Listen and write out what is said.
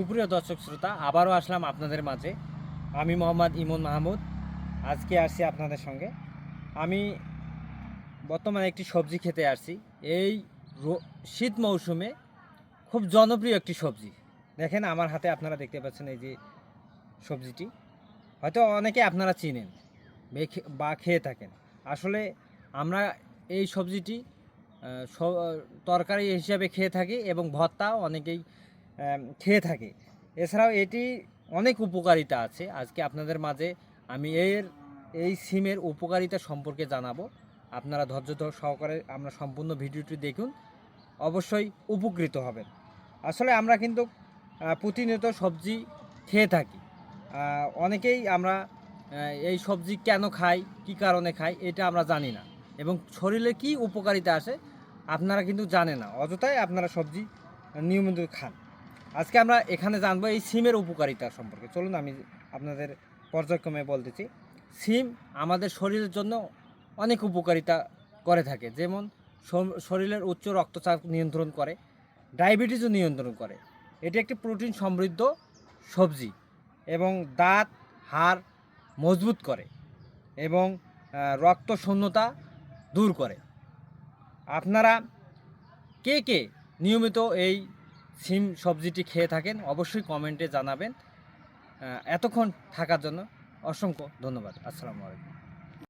সুপ্রিয় দর্শক শ্রোতা, আবারও আসলাম আপনাদের মাঝে। আমি মোহাম্মদ ইমন মাহমুদ, আজকে আসছি আপনাদের সঙ্গে। আমি বর্তমানে একটি সবজি খেতে আসছি। এই শীত মৌসুমে খুব জনপ্রিয় একটি সবজি। দেখেন, আমার হাতে আপনারা দেখতে পাচ্ছেন এই যে সবজিটি। হয়তো অনেকে আপনারা চিনেন বা খেয়ে থাকেন। আসলে আমরা এই সবজিটি তরকারি হিসাবে খেয়ে থাকি এবং ভর্তাও অনেকেই খেয়ে থাকে। এছাড়াও এটি অনেক উপকারিতা আছে। আজকে আপনাদের মাঝে আমি এর, এই সিমের উপকারিতা সম্পর্কে জানাব। আপনারা ধৈর্য ধর সহকারে আমরা সম্পূর্ণ ভিডিওটি দেখুন। অবশ্যই উপকৃত হবেন। আসলে আমরা কিন্তু প্রতিনিয়ত সবজি খেয়ে থাকি। অনেকেই আমরা এই সবজি কেন খাই, কি কারণে খাই, এটা আমরা জানি না। এবং শরীরে কি উপকারিতা আসে, আপনারা কিন্তু জানে না। অযথাই আপনারা সবজি নিয়মিত খান। আজকে আমরা এখানে জানব এই সিমের উপকারিতা সম্পর্কে। চলুন আমি আপনাদের পর্যায়ক্রমে বলতেছি। সিম আমাদের শরীরের জন্য অনেক উপকারিতা করে থাকে। যেমন শরীরের উচ্চ রক্তচাপ নিয়ন্ত্রণ করে, ডায়াবেটিসও নিয়ন্ত্রণ করে। এটি একটি প্রোটিন সমৃদ্ধ সবজি এবং দাঁত, হাড় মজবুত করে এবং রক্ত শূন্যতা দূর করে। আপনারা কে কে নিয়মিত এই সিম সবজিটি খেয়ে থাকেন অবশ্যই কমেন্টে জানাবেন। এতক্ষণ থাকার জন্য অসংখ্য ধন্যবাদ। আসসালামু আলাইকুম।